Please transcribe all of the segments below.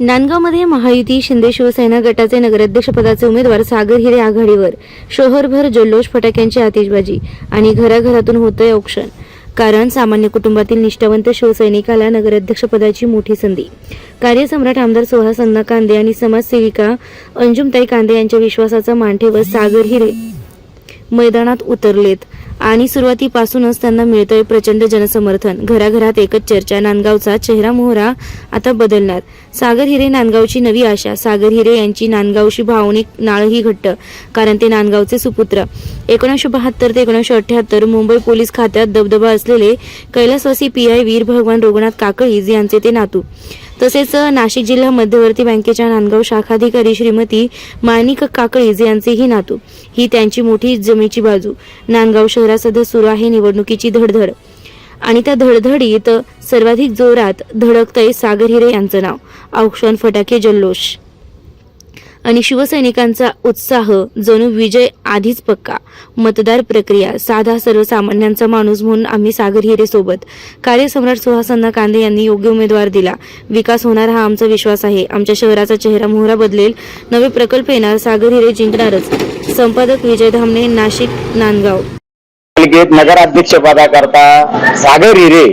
नांदगावमध्ये महायुती शिंदे शिवसेना गटाचे नगराध्यक्षपदाचे उमेदवार सागर हिरे आघाडीवर. शहरभर जल्लोष फटाक्यांची आतिषबाजी आणि घराघरातून होतंय औक्षण. कारण सामान्य कुटुंबातील निष्ठावंत शिवसैनिकाला नगराध्यक्षपदाची मोठी संधी. कार्यसम्राट आमदार सुहास अन्ना कांदे आणि समाजसेविका अंजुमताई कांदे यांच्या विश्वासाचा मान ठेवत सागर हिरे मैदानात उतरलेत. आणि सुरुवातीपासूनच त्यांना मिळतोय प्रचंड जनसमर्थन. घराघरात एकच चर्चा नांदगावचा चेहरा मोहरा आता बदलणार. सागर हिरे नांदगावची नवी आशा. सागर हिरे यांची नांदगावशी भावनिक नाळही घट्ट कारण ते नांदगावचे सुपुत्र. एकोणीसशे बहात्तर ते एकोणीसशे अठ्याहत्तर मुंबई पोलीस खात्यात दबदबा असलेले कैलासवासी पी आय वीर भगवान रघुनाथ काकळीज यांचे ते नातू. तसेच नाशिक जिल्हा मध्यवर्ती बँकेच्या नांदगाव शाखाधिकारी श्रीमती माणिक काकळीज यांचेही नातू. ही त्यांची मोठी जमेची बाजू. नांदगाव शहरासह सुरू आहे निवडणुकीची धडधड. आणि त्या धडधडीत सर्वाधिक जोरात धडकतंय सागर हिरे यांचं नाव. औक्षण फटाके जल्लोष. आणि शिवसैनिकांचा उत्साह जणू विजय आधीच पक्का. मतदार प्रक्रिया साधा सर्वसामान्यांचा माणूस म्हणून आम्ही सागर हिरे सोबत कार्यसम्राट सुहासांना कांदे यांनी योग्य उमेदवार दिला. विकास होणार हा आमचा विश्वास आहे. आमच्या शहराचा चेहरा मोहरा बदलेल. नवे प्रकल्प येणार सागर हिरे जिंकणारच. संपादक विजय धामणे नाशिक नांदगाव. पालिकेत नगराध्यक्ष पदाकरता सागर हिरे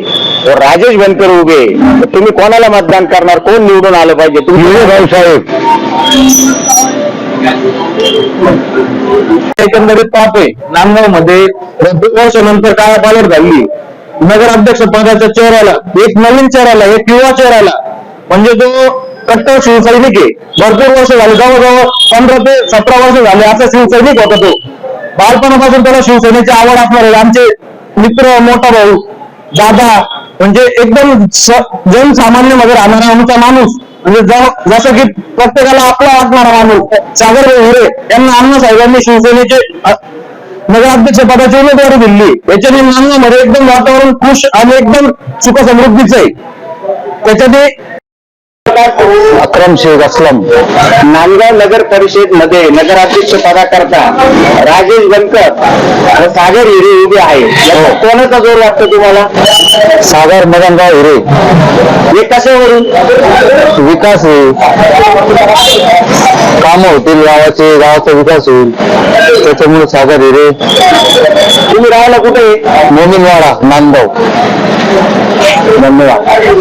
व राजेश बनकर उभे. तुम्ही कोणाला मतदान करणार? कोण निवडून आलं पाहिजे? तुम्ही भाऊसाहेब एकंदरीत पाहतोय नांदगावमध्ये वर्षानंतर काय पालट झाली? नगराध्यक्ष पदाच्या चेहऱ्याला एक नवीन चेहऱ्याला एक युवा चेहऱ्याला म्हणजे जो कट्टर शिवसैनिक आहे भरपूर वर्ष झाले जवळजवळ पंधरा ते सतरा वर्ष झाले असा शिवसैनिक होता तो. बालपणापासून त्याला शिवसेनेची आवड असणारे आमचे मित्र मोठा भाऊ दादा म्हणजे एकदम जनसामान्यमध्ये राहणारा आमचा माणूस. म्हणजे ज- जसं की प्रत्येकाला आपला वाटणारा माणूस सागर हिरे यांना अण्णा साहेबांनी शिवसेनेचे नगराध्यक्ष पदाची उमेदवारी दिली. याच्याने नांदगावमध्ये एकदम वातावरण खुश आणि एकदम सुख समृद्धीच आहे. त्याच्यात अक्रम शेख असलम. नांदगाव नगर परिषदमध्ये नगराध्यक्ष पदाकरता राजेश बनकर सागर हिरे उभे आहे याचा कोणाचा जोर वाटतो तुम्हाला? सागर मदनराव हिरे. हे कशावरून? विकास होईल. काम होतील गावाचे गावाचा विकास होईल. त्याच्यामुळे सागर हिरे. तुम्ही राहायला कुठे? मोमीनवाडा नांदगाव. धन्यवाद